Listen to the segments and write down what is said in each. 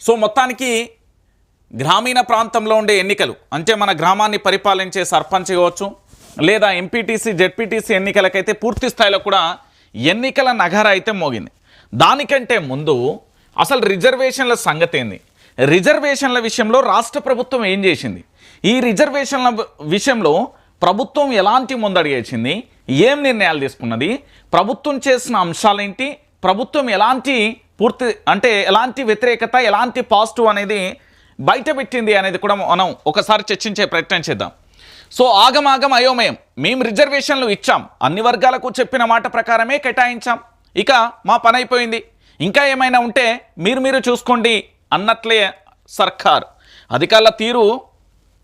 So మొత్తానికి గ్రామీణ ప్రాంతంలో ఉండే ఎన్నికలు అంటే మన గ్రామాన్ని పరిపాలించే సర్పంచ్ కావచ్చు లేదా ఎంపీటీసీ జెడ్పీటీసీ ఎన్నికలకైతే పూర్తి స్థాయిలో కూడా ఎన్నికల నగర అయితే మోగింది. దానికంటే ముందు అసలు రిజర్వేషన్ల సంగతి ఏంది రిజర్వేషన్ల విషయంలో రాష్ట్ర ప్రభుత్వం ఏం చేసింది? ఈ రిజర్వేషన్ల విషయంలో ప్రభుత్వం ఎలాంటి ముందడిగేసింది ఏం నిర్ణయాలు తీసుకున్నది? ప్రభుత్వం చేసిన అంశాలేంటి? ప్రభుత్వం ఎలాంటి పూర్తి అంటే ఎలాంటి వ్యతిరేకత ఎలాంటి పాజిటివ్ అనేది బయట పెట్టింది అనేది కూడా మనం ఒకసారి చర్చించే ప్రయత్నం చేద్దాం. సో ఆగమాగం అయోమయం. మేము రిజర్వేషన్లు ఇచ్చాం. అన్ని వర్గాలకు చెప్పిన మాట ప్రకారమే కేటాయించాం. ఇక మా పని అయిపోయింది. ఇంకా ఏమైనా ఉంటే మీరు మీరు చూసుకోండి అన్నట్లే సర్కార్. అధికారుల తీరు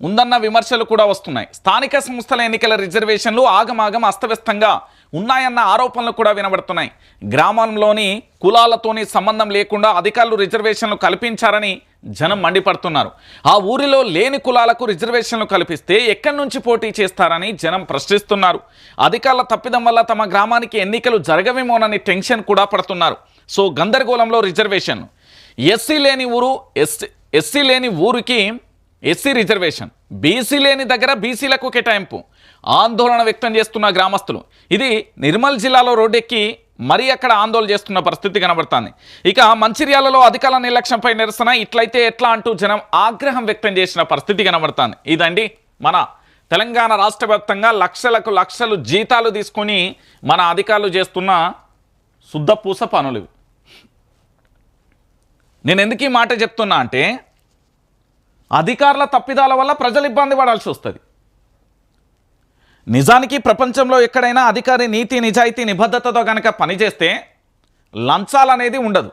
ఉందన్న విమర్శలు కూడా వస్తున్నాయి. స్థానిక సంస్థల ఎన్నికల రిజర్వేషన్లు ఆగమాగం అస్తవ్యస్తంగా ఉన్నాయన్న ఆరోపణలు కూడా వినబడుతున్నాయి. గ్రామంలోని కులాలతోని సంబంధం లేకుండా అధికారులు రిజర్వేషన్లు కల్పించారని జనం మండిపడుతున్నారు. ఆ ఊరిలో లేని కులాలకు రిజర్వేషన్లు కల్పిస్తే ఎక్కడి నుంచి పోటీ చేస్తారని జనం ప్రశ్నిస్తున్నారు. అధికారుల తప్పిదం వల్ల తమ గ్రామానికి ఎన్నికలు జరగవేమోనని టెన్షన్ కూడా పడుతున్నారు. సో గందరగోళంలో రిజర్వేషన్ ఎస్సీ లేని ఊరు ఎస్సీ ఎస్సీ లేని ఊరికి ఎస్సీ రిజర్వేషన్ బీసీ లేని దగ్గర బీసీలకు కేటాయింపు ఆందోళన వ్యక్తం చేస్తున్న గ్రామస్తులు. ఇది నిర్మల్ జిల్లాలో రోడ్డెక్కి మరీ అక్కడ ఆందోళన చేస్తున్న పరిస్థితి కనబడుతుంది. ఇక మంచిర్యాలలో అధికారుల నిర్లక్ష్యంపై నిరసన ఇట్లయితే ఎట్లా అంటూ జనం ఆగ్రహం వ్యక్తం చేసిన పరిస్థితి కనబడుతుంది. ఇదండి మన తెలంగాణ రాష్ట్ర లక్షలకు లక్షలు జీతాలు తీసుకొని మన అధికారులు చేస్తున్న శుద్ధపూస పనులు నేను ఎందుకు ఈ మాట చెప్తున్నా అంటే అధికారుల తప్పిదాల వల్ల ప్రజలు ఇబ్బంది పడాల్సి వస్తుంది. నిజానికి ప్రపంచంలో ఎక్కడైనా అధికారి నీతి నిజాయితీ నిబద్ధతతో కనుక పనిచేస్తే లంచాలు అనేది ఉండదు.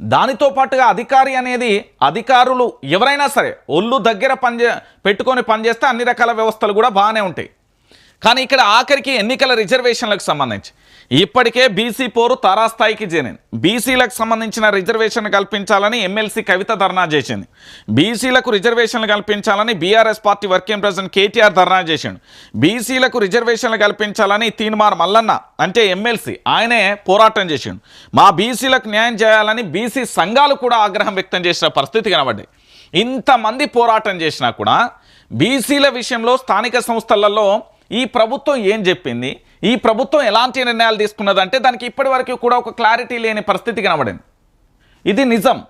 దానితో పాటుగా అధికారి అనేది అధికారులు ఎవరైనా సరే ఒళ్ళు దగ్గర పనిచే పెట్టుకొని పనిచేస్తే అన్ని రకాల వ్యవస్థలు కూడా బాగానే ఉంటాయి. కానీ ఇక్కడ ఆఖరికి ఎన్నికల రిజర్వేషన్లకు సంబంధించి ఇప్పటికే బీసీ పోరు తారాస్థాయికి చేరింది. బీసీలకు సంబంధించిన రిజర్వేషన్ కల్పించాలని ఎమ్మెల్సీ కవిత ధర్నా చేసింది. బీసీలకు రిజర్వేషన్లు కల్పించాలని BRS party working president KTR ధర్నా చేసిండు. బీసీలకు రిజర్వేషన్లు కల్పించాలని తీన్మార్ మల్లన్న అంటే ఎమ్మెల్సీ ఆయనే పోరాటం చేసిండు. మా బీసీలకు న్యాయం చేయాలని బీసీ సంఘాలు కూడా ఆగ్రహం వ్యక్తం చేసిన పరిస్థితి కనబడ్డాయి. ఇంతమంది పోరాటం చేసినా కూడా బీసీల విషయంలో స్థానిక సంస్థలలో ఈ ప్రభుత్వం ఏం చెప్పింది? ఈ ప్రభుత్వం ఎలాంటి నిర్ణయాలు తీసుకున్నదంటే దానికి ఇప్పటి వరకు కూడా ఒక క్లారిటీ లేని పరిస్థితి కనబడింది. ఇది నిజం.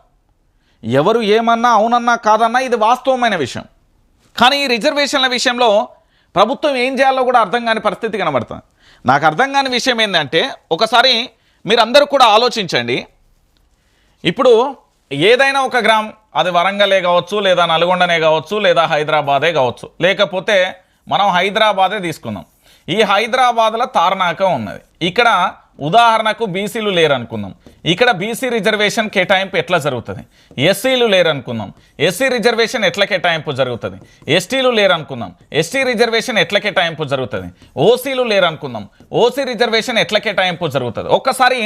ఎవరు ఏమన్నా అవునన్నా కాదన్నా ఇది వాస్తవమైన విషయం. కానీ ఈ రిజర్వేషన్ల విషయంలో ప్రభుత్వం ఏం చేయాలో కూడా అర్థం కాని పరిస్థితి కనబడుతుంది. నాకు అర్థం కాని విషయం ఏంటంటే ఒకసారి మీరందరూ కూడా ఆలోచించండి. ఇప్పుడు ఏదైనా ఒక గ్రామం అది వరంగలే కావచ్చు లేదా నల్గొండనే కావచ్చు లేదా హైదరాబాదే కావచ్చు లేకపోతే మనం హైదరాబాదే తీసుకుందాం. ఈ హైదరాబాద్లో తారనాకం ఉన్నది. ఇక్కడ ఉదాహరణకు బీసీలు లేరు అనుకుందాం ఇక్కడ బీసీ రిజర్వేషన్ కేటాయింపు ఎట్లా జరుగుతుంది? ఎస్సీలు లేరు అనుకుందాం ఎస్సీ రిజర్వేషన్ ఎట్లా కేటాయింపు జరుగుతుంది? ఎస్టీలు లేరు అనుకుందాం ఎస్టీ రిజర్వేషన్ ఎట్లా కేటాయింపు జరుగుతుంది? ఓసీలు లేరు అనుకుందాం ఓసీ రిజర్వేషన్ ఎట్లా కేటాయింపు జరుగుతుంది? ఒక్కసారి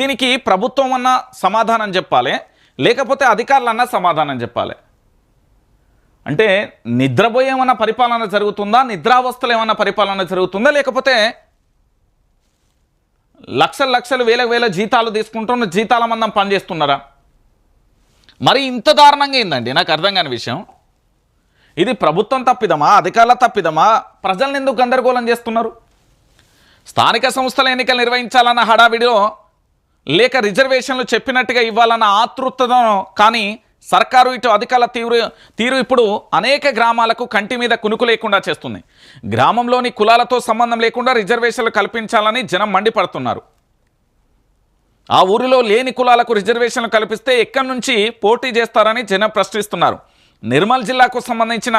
దీనికి ప్రభుత్వం అన్న సమాధానం చెప్పాలి? లేకపోతే అధికారులన్నా సమాధానం చెప్పాలి? అంటే నిద్రపోయి ఏమైనా పరిపాలన జరుగుతుందా? నిద్రావస్థలు ఏమైనా పరిపాలన జరుగుతుందా? లేకపోతే లక్షల లక్షలు వేల వేల జీతాలు తీసుకుంటున్న జీతాల మందం పనిచేస్తున్నారా? మరి ఇంత దారుణంగా ఏందండి? నాకు అర్థం కాని విషయం. ఇది ప్రభుత్వం తప్పిదమా? అధికారుల తప్పిదమా? ప్రజల్ని ఎందుకు గందరగోళం చేస్తున్నారు? స్థానిక సంస్థల ఎన్నికలు నిర్వహించాలన్న హడావిడిలో లేక రిజర్వేషన్లు చెప్పినట్టుగా ఇవ్వాలన్న ఆతృతను కానీ సర్కారు ఇటు అధికారుల తీవ్ర తీరు ఇప్పుడు అనేక గ్రామాలకు కంటి మీద కునుకు లేకుండా చేస్తుంది. గ్రామంలోని కులాలతో సంబంధం లేకుండా రిజర్వేషన్లు కల్పించాలని జనం మండిపడుతున్నారు. ఆ ఊరిలో లేని కులాలకు రిజర్వేషన్లు కల్పిస్తే ఎక్కడి నుంచి పోటీ చేస్తారని జనం ప్రశ్నిస్తున్నారు. నిర్మల్ జిల్లాకు సంబంధించిన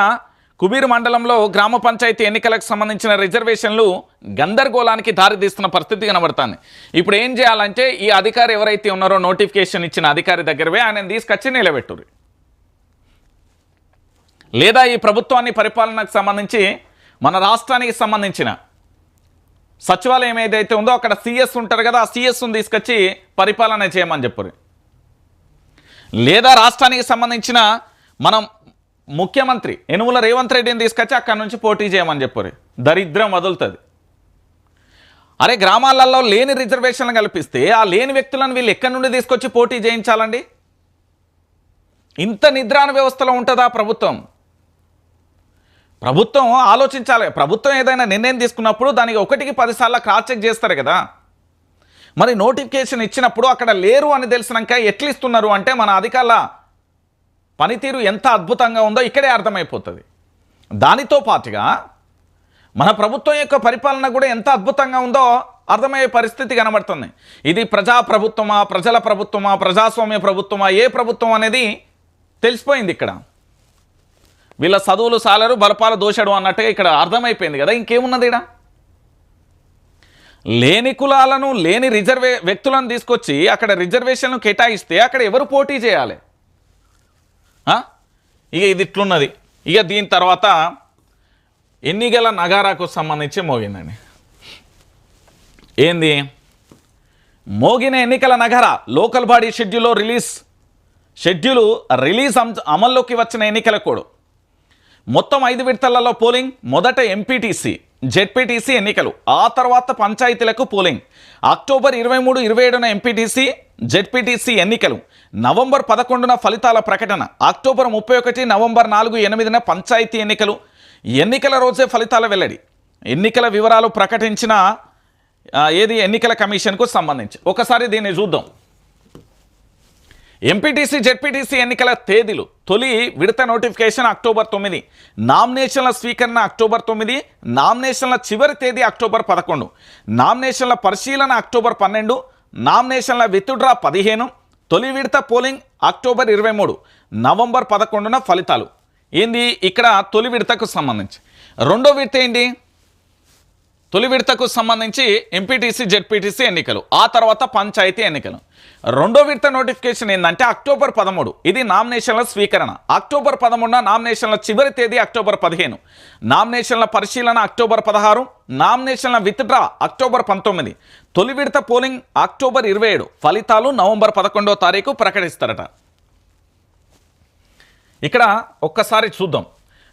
కుబీర్ మండలంలో గ్రామ పంచాయతీ ఎన్నికలకు సంబంధించిన రిజర్వేషన్లు గందరగోళానికి దారితీస్తున్న పరిస్థితి కనబడుతుంది. ఇప్పుడు ఏం చేయాలంటే ఈ అధికారి ఎవరైతే ఉన్నారో నోటిఫికేషన్ ఇచ్చిన అధికారి దగ్గరవే ఆయన తీసుకొచ్చి నిలబెట్టురు లేదా ఈ ప్రభుత్వాన్ని పరిపాలనకు సంబంధించి మన రాష్ట్రానికి సంబంధించిన సచివాలయం ఏదైతే ఉందో అక్కడ సీఎస్ ఉంటారు కదా ఆ సీఎస్ను తీసుకొచ్చి పరిపాలన చేయమని చెప్పరు. లేదా రాష్ట్రానికి సంబంధించిన మనం ముఖ్యమంత్రి యనుమల రేవంత్ రెడ్డిని తీసుకొచ్చి అక్కడి నుంచి పోటీ చేయమని చెప్పారు. దరిద్రం వదులుతుంది. అరే గ్రామాలలో లేని రిజర్వేషన్లు కల్పిస్తే ఆ లేని వ్యక్తులను వీళ్ళు ఎక్కడి నుండి తీసుకొచ్చి పోటీ చేయించాలండి? ఇంత నిద్రాణ వ్యవస్థలో ఉంటుందా ప్రభుత్వం? ప్రభుత్వం ఆలోచించాలి. ప్రభుత్వం ఏదైనా నిర్ణయం తీసుకున్నప్పుడు దానికి ఒకటికి పదిసార్లు క్రాస్ చెక్ చేస్తారు కదా. మరి నోటిఫికేషన్ ఇచ్చినప్పుడు అక్కడ లేరు అని తెలిసినాక ఎట్లా ఇస్తున్నారు అంటే మన అధికారుల పనితీరు ఎంత అద్భుతంగా ఉందో ఇక్కడే అర్థమైపోతుంది. దానితో పాటుగా మన ప్రభుత్వం యొక్క పరిపాలన కూడా ఎంత అద్భుతంగా ఉందో అర్థమయ్యే పరిస్థితి కనబడుతుంది. ఇది ప్రజా ప్రభుత్వమా ప్రజల ప్రభుత్వమా ప్రజాస్వామ్య ప్రభుత్వమా ఏ ప్రభుత్వం అనేది తెలిసిపోయింది ఇక్కడ. వీళ్ళ చదువులు సాలరు బలపాలు దోషడు అన్నట్టుగా ఇక్కడ అర్థమైపోయింది కదా ఇంకేమున్నది ఇక్కడ? లేని కులాలను లేని రిజర్వే వ్యక్తులను తీసుకొచ్చి అక్కడ రిజర్వేషన్లు కేటాయిస్తే అక్కడ ఎవరు పోటీ చేయాలి? ఇక ఇది ఇట్లున్నది. ఇక దీని తర్వాత ఎన్నికల నగారాకు సంబంధించి మోగిందండి? ఏంది? మోగిన ఎన్నికల నగర? లోకల్ బాడీ షెడ్యూల్లో రిలీజ్ షెడ్యూలు రిలీజ్ అం- అమల్లోకి వచ్చిన ఎన్నికల కోడ్. మొత్తం ఐదు విడతలలో పోలింగ్ మొదట ఎంపీటీసీ జెడ్పీటీసీ ఎన్నికలు ఆ తర్వాత పంచాయతీలకు పోలింగ్. అక్టోబర్ ఇరవై మూడు ఇరవై ఏడున ఎంపీటీసీ జెడ్పీటీసీ ఎన్నికలు. నవంబర్ పదకొండున ఫలితాల ప్రకటన. అక్టోబర్ ముప్పై ఒకటి నవంబర్ నాలుగు ఎనిమిదిన పంచాయతీ ఎన్నికలు. ఎన్నికల రోజే ఫలితాల వెల్లడి. ఎన్నికల వివరాలు ప్రకటించిన ఏది? ఎన్నికల కమిషన్కు సంబంధించి. ఒకసారి దీన్ని చూద్దాం. ఎంపీటీసీ జెడ్పీటీసీ ఎన్నికల తేదీలు. తొలి విడత నోటిఫికేషన్ అక్టోబర్ తొమ్మిది. నామినేషన్ల స్వీకరణ అక్టోబర్ తొమ్మిది. నామినేషన్ల చివరి తేదీ అక్టోబర్ పదకొండు. నామినేషన్ల పరిశీలన అక్టోబర్ పన్నెండు. నామినేషన్ల విత్డ్రా పదిహేను తొలి విడత పోలింగ్ అక్టోబర్ ఇరవై మూడు నవంబర్ పదకొండున ఫలితాలు. ఏంది? ఇక్కడ తొలి విడతకు సంబంధించి. రెండో విడత ఏంటి తొలి విడతకు సంబంధించి ఎంపీటీసీ జెడ్పీటీసీ ఎన్నికలు. ఆ తర్వాత పంచాయతీ ఎన్నికలు. రెండో విడత నోటిఫికేషన్ ఏంటంటే అక్టోబర్ పదమూడు. ఇది నామినేషన్ల స్వీకరణ. అక్టోబర్ పదమూడున నామినేషన్ల చివరి తేదీ అక్టోబర్ పదిహేను. నామినేషన్ల పరిశీలన అక్టోబర్ పదహారు. నామినేషన్ల విత్డ్రా అక్టోబర్ పంతొమ్మిది. తొలి విడత పోలింగ్ అక్టోబర్ ఇరవై ఏడు. ఫలితాలు నవంబర్ పదకొండో తారీఖు ప్రకటిస్తారట. ఇక్కడ ఒక్కసారి చూద్దాం.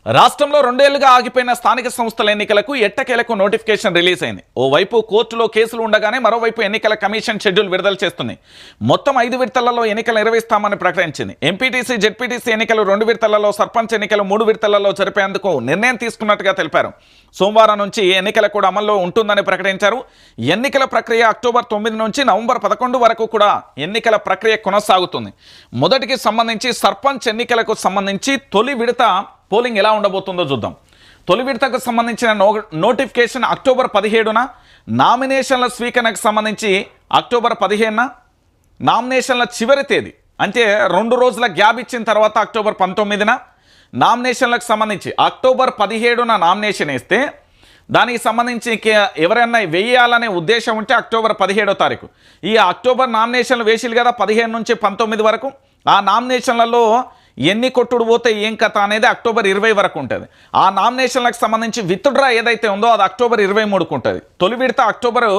రాష్ట్రంలో రెండేళ్ళుగా ఆగిపోయిన స్థానిక సంస్థల ఎన్నికలకు ఎట్టకేలకు నోటిఫికేషన్ రిలీజ్ అయింది. ఓవైపు కోర్టులో కేసులు ఉండగానే మరోవైపు ఎన్నికల కమిషన్ షెడ్యూల్ విడుదల చేస్తుంది. మొత్తం ఐదు విడతలలో ఎన్నికలు నిర్వహిస్తామని ప్రకటించింది. ఎంపీటీసీ జెడ్పీటీసీ ఎన్నికలు రెండు విడతలలో సర్పంచ్ ఎన్నికలు మూడు విడతలలో జరిపేందుకు నిర్ణయం తీసుకున్నట్టుగా తెలిపారు. సోమవారం నుంచి ఈ ఎన్నికల కూడా అమల్లో ఉంటుందని ప్రకటించారు. ఎన్నికల ప్రక్రియ అక్టోబర్ తొమ్మిది నుంచి నవంబర్ పదకొండు వరకు కూడా ఎన్నికల ప్రక్రియ కొనసాగుతుంది. మొదటికి సంబంధించి సర్పంచ్ ఎన్నికలకు సంబంధించి తొలి విడత పోలింగ్ ఎలా ఉండబోతుందో చూద్దాం. తొలి విడతకు సంబంధించిన నో నోటిఫికేషన్ అక్టోబర్ పదిహేడున నామినేషన్ల స్వీకరణకు సంబంధించి అక్టోబర్ పదిహేనున నామినేషన్ల చివరి తేదీ అంటే రెండు రోజుల గ్యాప్ ఇచ్చిన తర్వాత అక్టోబర్ పంతొమ్మిదిన నామినేషన్లకు సంబంధించి అక్టోబర్ పదిహేడున నామినేషన్ వేస్తే దానికి సంబంధించి ఎవరైనా వేయాలనే ఉద్దేశం ఉంటే అక్టోబర్ పదిహేడో తారీఖు. ఈ అక్టోబర్ నామినేషన్లు వేసిలు కదా పదిహేను నుంచి పంతొమ్మిది వరకు. ఆ నామినేషన్లలో ఎన్ని కొట్టుడు పోతే ఏం కథ అనేది అక్టోబర్ ఇరవై వరకు ఉంటుంది. ఆ నామినేషన్లకు సంబంధించి విత్డ్రా ఏదైతే ఉందో అది అక్టోబర్ ఇరవై మూడుకు ఉంటుంది. తొలి విడత అక్టోబర్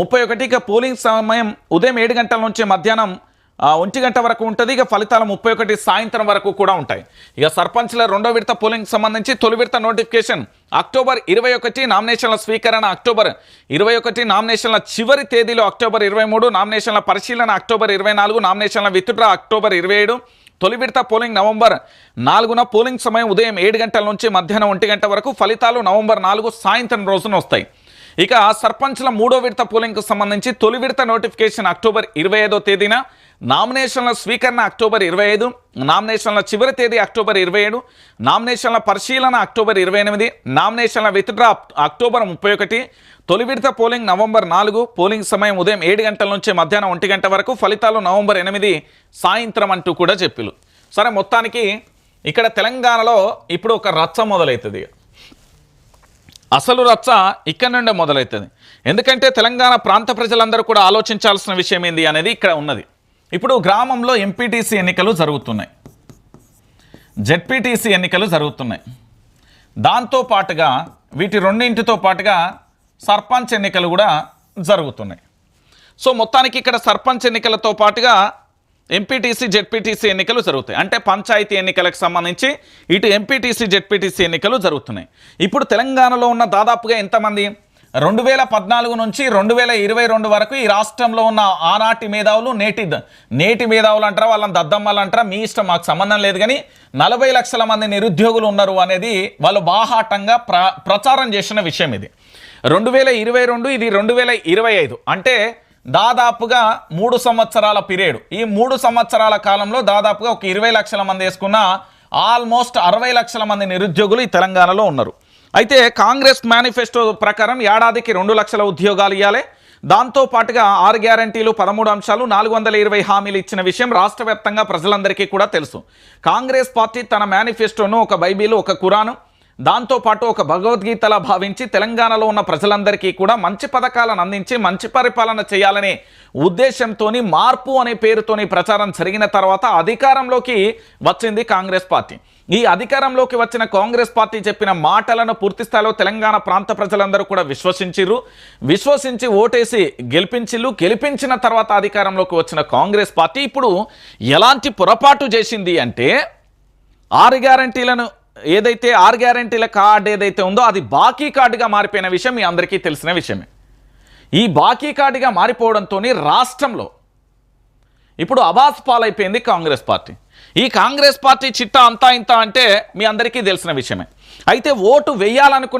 ముప్పై ఇక పోలింగ్ సమయం ఉదయం ఏడు గంటల నుంచి మధ్యాహ్నం ఒంటి గంట వరకు ఉంటుంది. ఇక ఫలితాలు ముప్పై ఒకటి సాయంత్రం వరకు కూడా ఉంటాయి. ఇక సర్పంచ్ల రెండో విడత పోలింగ్ సంబంధించి తొలి విడత నోటిఫికేషన్ అక్టోబర్ ఇరవై ఒకటి నామినేషన్ల స్వీకరణ అక్టోబర్ ఇరవై ఒకటి నామినేషన్ల చివరి తేదీలో అక్టోబర్ ఇరవై మూడు నామినేషన్ల పరిశీలన అక్టోబర్ ఇరవై నాలుగు నామినేషన్ల విత్డ్రా అక్టోబర్ ఇరవై ఏడు తొలి విడత పోలింగ్ నవంబర్ నాలుగున పోలింగ్ సమయం ఉదయం ఏడు గంటల నుంచి మధ్యాహ్నం ఒంటి గంట వరకు. ఫలితాలు నవంబర్ నాలుగు సాయంత్రం రోజున వస్తాయి. ఇక సర్పంచ్ల మూడో విడత పోలింగ్కు సంబంధించి తొలి విడత నోటిఫికేషన్ అక్టోబర్ ఇరవై ఐదో తేదీన నామినేషన్ల స్వీకరణ అక్టోబర్ ఇరవై ఐదు నామినేషన్ల చివరి తేదీ అక్టోబర్ ఇరవై ఏడు నామినేషన్ల పరిశీలన అక్టోబర్ ఇరవై ఎనిమిది నామినేషన్ల విత్డ్రా అక్టోబర్ ముప్పై ఒకటి తొలి విడత పోలింగ్ నవంబర్ నాలుగు. పోలింగ్ సమయం ఉదయం ఏడు గంటల నుంచి మధ్యాహ్నం ఒంటి గంట వరకు. ఫలితాలు నవంబర్ ఎనిమిది సాయంత్రం అంటూ కూడా చెప్పిలు. సరే మొత్తానికి ఇక్కడ తెలంగాణలో ఇప్పుడు ఒక రచ్చ మొదలవుతుంది అసలు రచ్చ ఇక్కడ నుండే మొదలవుతుంది ఎందుకంటే తెలంగాణ ప్రాంత ప్రజలందరూ కూడా ఆలోచించాల్సిన విషయం ఏంది అనేది ఇక్కడ ఉన్నది. ఇప్పుడు గ్రామంలో ఎంపీటీసీ ఎన్నికలు జరుగుతున్నాయి. జెడ్పీటీసీ ఎన్నికలు జరుగుతున్నాయి. దాంతో పాటుగా వీటి రెండింటితో పాటుగా సర్పంచ్ ఎన్నికలు కూడా జరుగుతున్నాయి. సో మొత్తానికి ఇక్కడ సర్పంచ్ ఎన్నికలతో పాటుగా ఎంపీటీసీ జెడ్పీటీసీ ఎన్నికలు జరుగుతాయి. అంటే పంచాయతీ ఎన్నికలకు సంబంధించి ఇటు ఎంపీటీసీ జెడ్పీటీసీ ఎన్నికలు జరుగుతున్నాయి. ఇప్పుడు తెలంగాణలో ఉన్న దాదాపుగా ఎంతమంది? రెండు వేల పద్నాలుగు నుంచి రెండు వేల ఇరవై రెండు వరకు ఈ రాష్ట్రంలో ఉన్న ఆనాటి మేధావులు నేటి ద- నేటి మేధావులు అంటారా వాళ్ళని దద్దమ్మలు అంటారా? మీ ఇష్టం మాకు సంబంధం లేదు కానీ నలభై లక్షల మంది నిరుద్యోగులు ఉన్నారు అనేది వాళ్ళు బాహాటంగా ప్రచారం చేసిన విషయం ఇది. రెండు వేల ఇరవై రెండు ఇది రెండు వేల ఇరవై ఐదు. అంటే దాదాపుగా మూడు సంవత్సరాల పీరియడ్. ఈ మూడు సంవత్సరాల కాలంలో దాదాపుగా ఒక ఇరవై లక్షల మంది వేసుకున్న ఆల్మోస్ట్ అరవై లక్షల మంది నిరుద్యోగులు ఈ తెలంగాణలో ఉన్నారు. అయితే కాంగ్రెస్ మేనిఫెస్టో ప్రకారం ఏడాదికి రెండు లక్షల ఉద్యోగాలు ఇవ్వాలి దాంతో పాటుగా ఆరు గ్యారంటీలు పదమూడు అంశాలు నాలుగు వందల ఇరవై హామీలు ఇచ్చిన విషయం రాష్ట్ర వ్యాప్తంగా ప్రజలందరికీ కూడా తెలుసు. కాంగ్రెస్ పార్టీ తన మేనిఫెస్టోను ఒక బైబిల్ ఒక కురాను దాంతోపాటు ఒక భగవద్గీతలా భావించి తెలంగాణలో ఉన్న ప్రజలందరికీ కూడా మంచి పథకాలను అందించి మంచి పరిపాలన చేయాలనే ఉద్దేశంతోని మార్పు అనే పేరుతోని ప్రచారం జరిగిన తర్వాత అధికారంలోకి వచ్చింది కాంగ్రెస్ పార్టీ. ఈ అధికారంలోకి వచ్చిన కాంగ్రెస్ పార్టీ చెప్పిన మాటలను పూర్తి స్థాయిలో తెలంగాణ ప్రాంత ప్రజలందరూ కూడా విశ్వసించిర్రు. విశ్వసించి ఓటేసి గెలిపించిల్లు గెలిపించిన తర్వాత అధికారంలోకి వచ్చిన కాంగ్రెస్ పార్టీ ఇప్పుడు ఎలాంటి పొరపాటు చేసింది అంటే ఆరు గ్యారంటీలను ఏదైతే ఆర్ గ్యారంటీల కార్డు ఏదైతే ఉందో అది బాకీ కార్డుగా మారిపోయిన విషయం మీ అందరికీ తెలిసిన విషయమే. ఈ బాకీ కార్డుగా మారిపోవడంతో రాష్ట్రంలో ఇప్పుడు అబాస్ పాలైపోయింది కాంగ్రెస్ పార్టీ. ఈ కాంగ్రెస్ పార్టీ చిట్టా అంతా ఇంత అంటే మీ అందరికీ తెలిసిన విషయమే. అయితే ఓటు వేయాలనుకున్న